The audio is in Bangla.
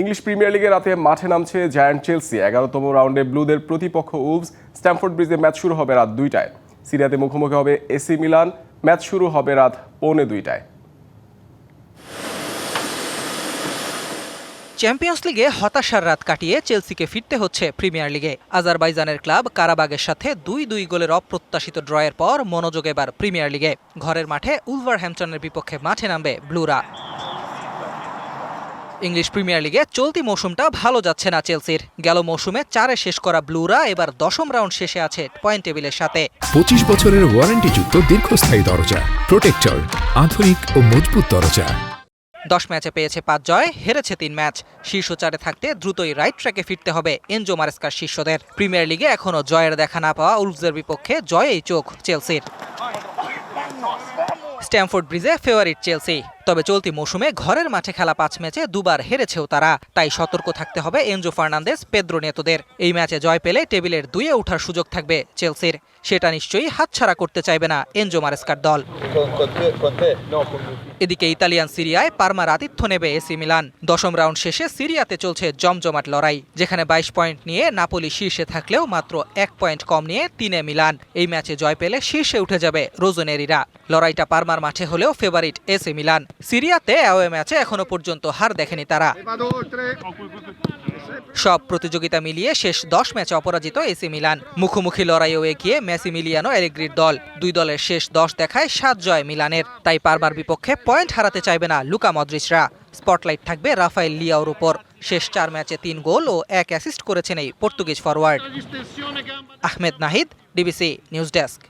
ইংলিশ প্রিমিয়ার লিগে রাতে মাঠে নামছে জায়ান্ট চেলসি। এগারোতম রাউন্ডে ব্লুদের প্রতিপক্ষ উলভস স্ট্যামফোর্ড ব্রিজে ম্যাচ শুরু হবে রাত দুইটায়। সিরিয়াতে মুখোমুখি হবে এসি মিলান। ম্যাচ শুরু হবে রাত পৌনে দুইটায়। চ্যাম্পিয়ন্স লিগে হতাশার রাত কাটিয়ে চেলসিকে ফিরতে হচ্ছে প্রিমিয়ার লিগে। আজারবাইজানের ক্লাব কারাবাগের সাথে দুই দুই গোলের অপ্রত্যাশিত ড্রয়ের পর মনোযোগ এবার প্রিমিয়ার লিগে। ঘরের মাঠে উলভার হ্যাম্পটনের বিপক্ষে মাঠে নামবে ব্লুরা। ইংলিশ প্রিমিয়ার লিগে চলতি মৌসুমটা ভালো যাচ্ছে না চেলসির। গেল মৌসুমে চারে শেষ করা ব্লুরা এবার দশম রাউন্ড শেষে আছে পয়েন্ট টেবিলের সাথে। পঁচিশ বছরের ওয়ারেন্টিযুক্ত দীর্ঘস্থায়ী দরজা প্রোটেক্টর আধুনিক ও মজবুত দরজা। দশ ম্যাচে পেয়েছে পাঁচ জয় হেরেছে তিন ম্যাচ। শীর্ষ চারে থাকতে দ্রুতই রাইট ট্র্যাকে ফিরতে হবে এনজো মারেস্কার শিষ্যদের। প্রিমিয়ার লিগে এখনও জয়ের দেখা না পাওয়া উলফসের বিপক্ষে জয়েই চোখ চেলসির। স্ট্যামফোর্ড ব্রিজে ফেভারিট চেলসি। তবে চলতি মৌসুমে ঘরের মাঠে খেলা পাঁচ ম্যাচে দুবার হেরেছেও তারা। তাই সতর্ক থাকতে হবে এনজো ফার্নান্দেস পেদ্রো নেতোদের। এই ম্যাচে জয় পেলে টেবিলের দুইয়ে ওঠার সুযোগ থাকবে চেলসির। সেটা নিশ্চয়ই হাতছাড়া করতে চাইবে না এনজো মারেস্কার দল। এদিকে ইতালিয়ান সিরিয়ায় পারমার আতিথ্য নেবে এসি মিলান। দশম রাউন্ড শেষে সিরিয়াতে চলছে জমজমাট লড়াই, যেখানে বাইশ পয়েন্ট নিয়ে নাপোলি শীর্ষে থাকলেও মাত্র এক পয়েন্ট কম নিয়ে তিনে মিলান। এই ম্যাচে জয় পেলে শীর্ষে উঠে যাবে রোজনেরিরা। লড়াইটা পারমার মাঠে হলেও ফেভারিট এসি মিলান। সিরিয়াতে অ্যাওয়ে ম্যাচে এখনও পর্যন্ত হার দেখেনি তারা। সব প্রতিযোগিতা মিলিয়ে শেষ দশ ম্যাচে অপরাজিত এসি মিলান। মুখোমুখি লড়াইও এগিয়ে মেসি মিলিয়ানো এলিগ্রির দল। দুই দলের শেষ দশ দেখায় সাত জয় মিলানের। তাই পারমার বিপক্ষে পয়েন্ট হারাতে চাইবে না লুকা মদ্রিচরা স্পটলাইট থাকবে রাফায়েল লিয়াওর উপর। শেষ চার ম্যাচে তিন গোল ও এক অ্যাসিস্ট করেছেন এই Portuguese forward Ahmed Nahid, DBC news desk.